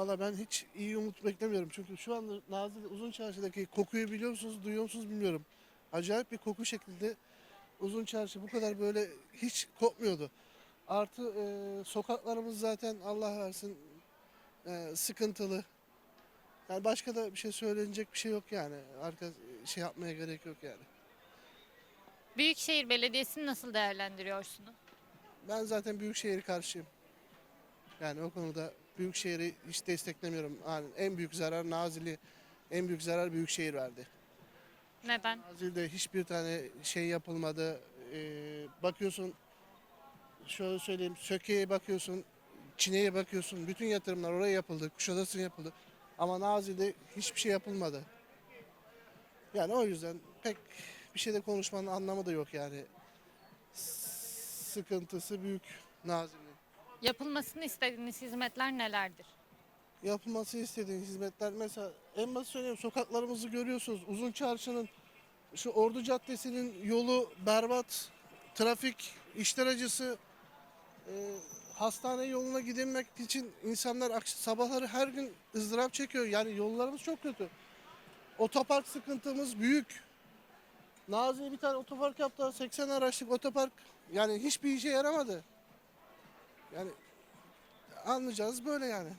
Valla ben hiç iyi umut beklemiyorum. Çünkü şu anda Nazilli Uzun Çarşı'daki kokuyu biliyor musunuz, duyuyor musunuz bilmiyorum. Acayip bir koku şeklinde Uzun Çarşı bu kadar böyle hiç kokmuyordu. Artı e, sokaklarımız zaten Allah versin e, sıkıntılı. Yani başka da bir şey söylenecek bir şey yok yani. Arka şey yapmaya gerek yok yani. Büyükşehir Belediyesi'ni nasıl değerlendiriyorsunuz? Ben zaten Büyükşehir'e karşıyım. Yani o konuda Büyükşehir'i hiç desteklemiyorum. Yani en büyük zarar Nazilli, en büyük zarar Büyükşehir verdi. Neden? Nazilli'de hiçbir tane şey yapılmadı. Ee, bakıyorsun, şöyle söyleyeyim, Söke'ye bakıyorsun, Çine'ye bakıyorsun. Bütün yatırımlar oraya yapıldı, Kuşadası'na yapıldı. Ama Nazilli'de hiçbir şey yapılmadı. Yani o yüzden pek bir şeyde konuşmanın anlamı da yok yani. Sıkıntısı büyük Nazilli'nin. Yapılmasını istediğiniz hizmetler nelerdir? yapılması istediğin hizmetler mesela en basit söyleyeyim sokaklarımızı görüyorsunuz. Uzun çarşının şu Ordu Caddesi'nin yolu berbat, trafik, işler acısı, e, hastane yoluna gidilmek için insanlar sabahları her gün ızdırap çekiyor. Yani yollarımız çok kötü. Otopark sıkıntımız büyük. Nazilli bir tane otopark yaptı. 80 araçlık otopark. Yani hiçbir işe yaramadı. Yani anlayacağız böyle yani.